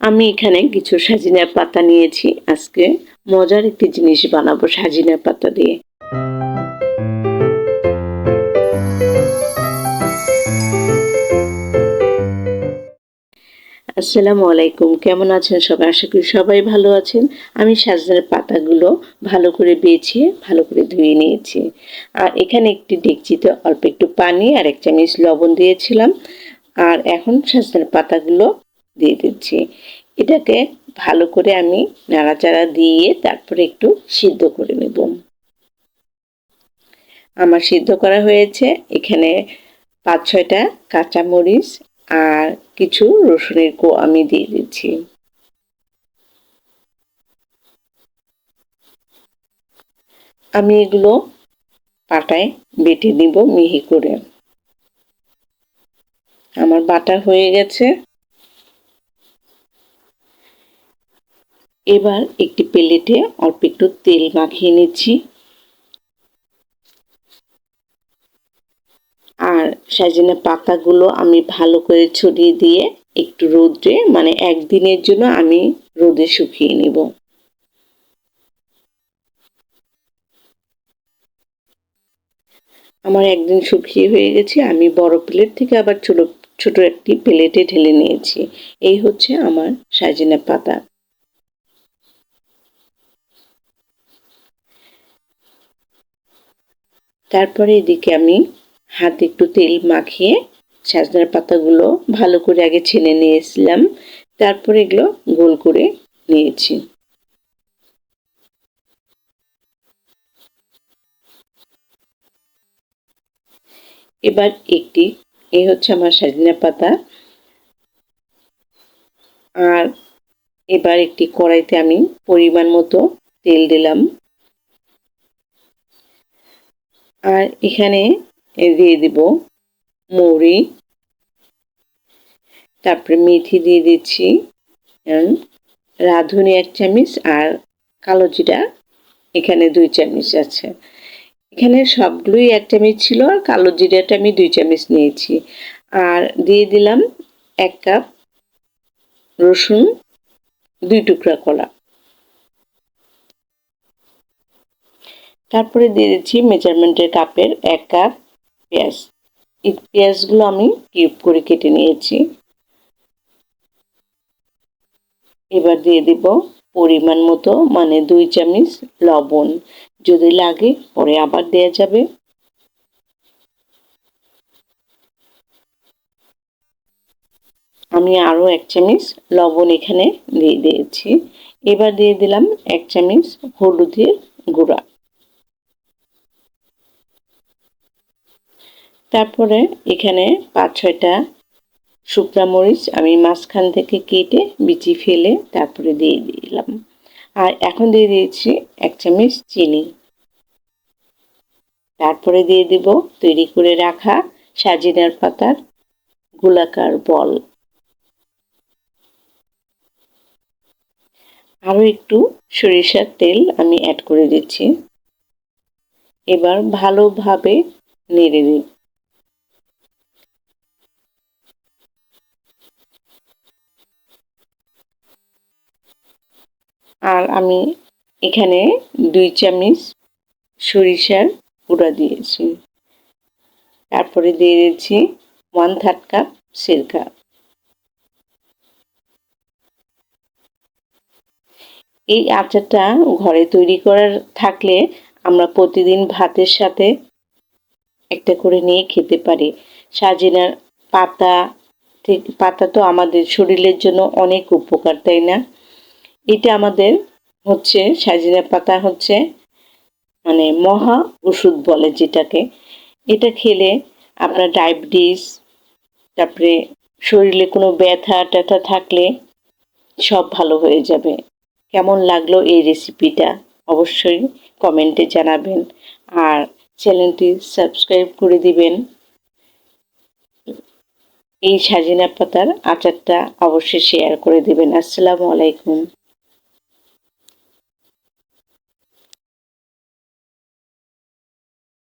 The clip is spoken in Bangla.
আমি এখানে কিছু সাজিনার পাতা নিয়েছি। আজকে মজার একটি জিনিস বানাবো সাজিনার পাতা দিয়ে। আসসালামু আলাইকুম, কেমন আছেন সবাই? আশা করি সবাই ভালো আছেন। আমি সাজনার পাতাগুলো ভালো করে বেছে, ভালো করে ধুয়ে নিয়েছি। আর এখানে একটি ডেকচিতে অল্প একটু পানি আর এক চামচ লবণ দিয়েছিলাম। আর এখন সাজনার পাতাগুলো দিয়ে দিচ্ছি। এটাকে ভালো করে আমি নাড়াচাড়া দিয়ে তারপরে একটু সিদ্ধ করে নেব। আমার সিদ্ধ করা হয়েছে। এখানে পাঁচ ছয়টা কাঁচামরিচ আর কিছু রসুনের কো আমি দিয়ে দিচ্ছি। আমি এগুলো পাটায় বেটে নিব মিহি করে। আমার বাটা হয়ে গেছে। এবার একটি প্লেটে অল্প একটু তেল মাখিয়ে নিচ্ছি। আর সাজিনা পাতাগুলো আমি ভালো করে ছড়িয়ে দিয়ে একটু রোদে মানে একদিনের জন্য আমি রোদে শুকিয়ে নেব। আমার একদিন শুকিয়ে হয়ে গেছে, আমি বড় প্লেট থেকে আবার ছোট ছোট একটি প্লেটে ঢেলে নিয়েছি। এই হচ্ছে আমার সাজিনা পাতা। তারপরে এদিকে আমি হাতে একটু তেল মাখিয়ে সাজনার পাতাগুলো ভালো করে আগে ছেনে নিয়েছিলাম। তারপরে এগুলো গোল করে নিয়েছি। এবার একটি এই হচ্ছে আমার সাজনা পাতা। আর এবার একটি কড়াইতে আমি পরিমাণ মতো তেল দিলাম। আর এখানে দিয়ে দিব মৌরি, তারপরে মেথি দিয়ে দিচ্ছি রাঁধুনি এক চামচ আর কালো জিরা এখানে দুই চামচ আছে। এখানে সবগুলোই এক চামচ ছিল আর কালো জিরাটা আমি দুই চামচ নিয়েছি। আর দিয়ে দিলাম এক কাপ রসুন, দুই টুকরা কলা। তারপরে দিয়ে দিচ্ছি মেজারমেন্টের কাপের এক কাপ পেঁয়াজ। এই পেঁয়াজগুলো আমি কিউব করে কেটে নিয়েছি। এবার দিয়ে দিব পরিমাণ মতো মানে দুই চামচ লবণ। যদি লাগে, পরে আবার দেয়া যাবে। আমি আরও এক চামচ লবণ এখানে দিয়ে দিয়েছি। এবার দিয়ে দিলাম এক চামচ হলুদের গুঁড়া। তারপরে এখানে পাঁচ ছয়টা শুকনা মরিচ আমি মাঝখান থেকে কেটে বিচি ফেলে তারপরে দিয়ে দিলাম। আর এখন দিয়ে দিয়েছি এক চামচ চিনি। তারপরে দিয়ে দিব তৈরি করে রাখা সাজিনার পাতার গোলাকার বল। আরও একটু সরিষার তেল আমি অ্যাড করে দিচ্ছি। এবার ভালোভাবে নেড়ে দিই। আর আমি এখানে দুই চামচ সরিষার গুঁড়া দিয়েছি। তারপরে দিয়ে দিয়েছি ওয়ান থার্ড কাপ সিরকা। এই আচারটা ঘরে তৈরি করার থাকলে আমরা প্রতিদিন ভাতের সাথে একটা করে নিয়ে খেতে পারি। সাজিনার পাতা পাতা তো আমাদের শরীরের জন্য অনেক উপকার, তাই না? এটা আমাদের হচ্ছে সাজিনা পাতা হচ্ছে মানে মহা ওষুধ বলে যেটাকে। এটা খেলে আপনার ডায়াবেটিস, তারপরে শরীরে কোনো ব্যথা ট্যাথা থাকলে সব ভালো হয়ে যাবে। কেমন লাগল এই রেসিপিটা অবশ্যই কমেন্টে জানাবেন। আর চ্যানেলটি সাবস্ক্রাইব করে দিবেন। এই সাজিনা পাতার আচারটা অবশ্যই শেয়ার করে দিবেন। আসসালামু আলাইকুম।